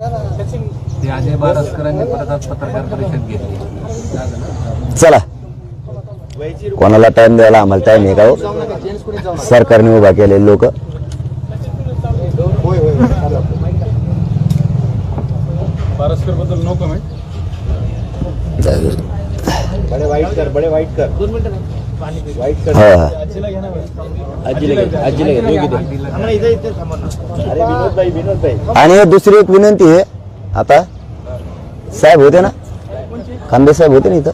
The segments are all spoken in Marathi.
ते अजय बारसकरांनी परत आज पत्रकार परिषद घेतली. चला. कोणाला टाइम द्यायला आम्हाला टाइम आहे का हो? सरकारने उभा केलेले लोक. बारसकरबद्दल नो कमेंट बडे वाईट कर बडे वाईट कर. वाईट कर हा हा आजीला आजीला आणि दुसरी एक विनंती आहे. आता साहेब होते ना? खांबे साहेब होते ना इथं?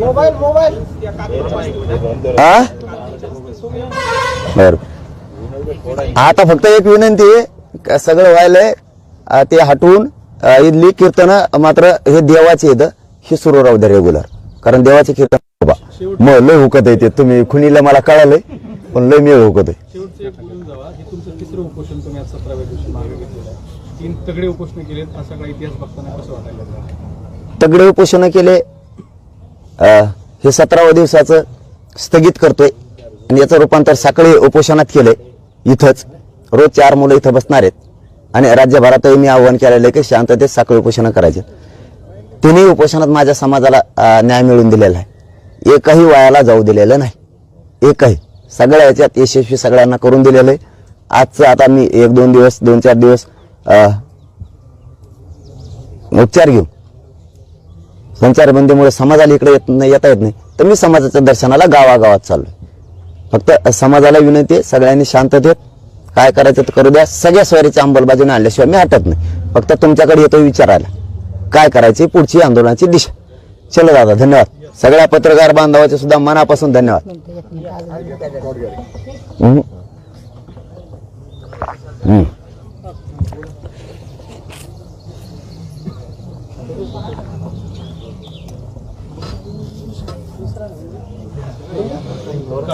हो. हा? बर. आता फक्त एक विनंती आहे सगळं व्हायलंय ते हटवून इथली कीर्तन मात्र हे देवाचे इथं हे सुरू राहू द्या रेग्युलर कारण देवाचे कीर्तन बाबा. मग लय हुकत आहे ते. तुम्ही खुनीला मला कळालंय पण लय मेळ हुकत आहे. हे तगडे उपोषण केलेत सगळा इतिहास बघताना कसं वाटायला लागलं? तगडे उपोषण केले हे सतराव्या दिवसाचं स्थगित करतोय. आणि याचं रूपांतर साखळी उपोषणात केलंय. इथंच रोज चार मुलं इथं बसणार आहेत. आणि राज्यभरातही मी आव्हान केलेलं आहे की शांततेत साखळी उपोषणं करायचे. तिन्ही उपोषणात माझ्या समाजाला न्याय मिळवून दिलेला आहे. एकही वयाला जाऊ दिलेलं नाही. एकही. सगळ्या याच्यात यशस्वी सगळ्यांना करून दिलेलं आहे. आजचं आता मी एक दोन दिवस दोन चार दिवस उपचार घेऊ संचारबंदीमुळे समाजाला इकडे येत नाही येता येत नाही. तर मी समाजाच्या दर्शनाला गावागावात चाललोय. फक्त समाजाला विनंती आहे सगळ्यांनी शांततेत काय करायचं तर करू द्या. सगळ्या सोयरीच्या अंमलबजावणी आणल्याशिवाय मी हटत नाही. फक्त तुमच्याकडे येतो विचारायला. काय करायची पुढची आंदोलनाची दिशा. चलो दादा धन्यवाद. सगळ्या पत्रकार बांधवाचे सुद्धा मनापासून धन्यवाद. हम्म.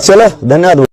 चला धन्यवाद.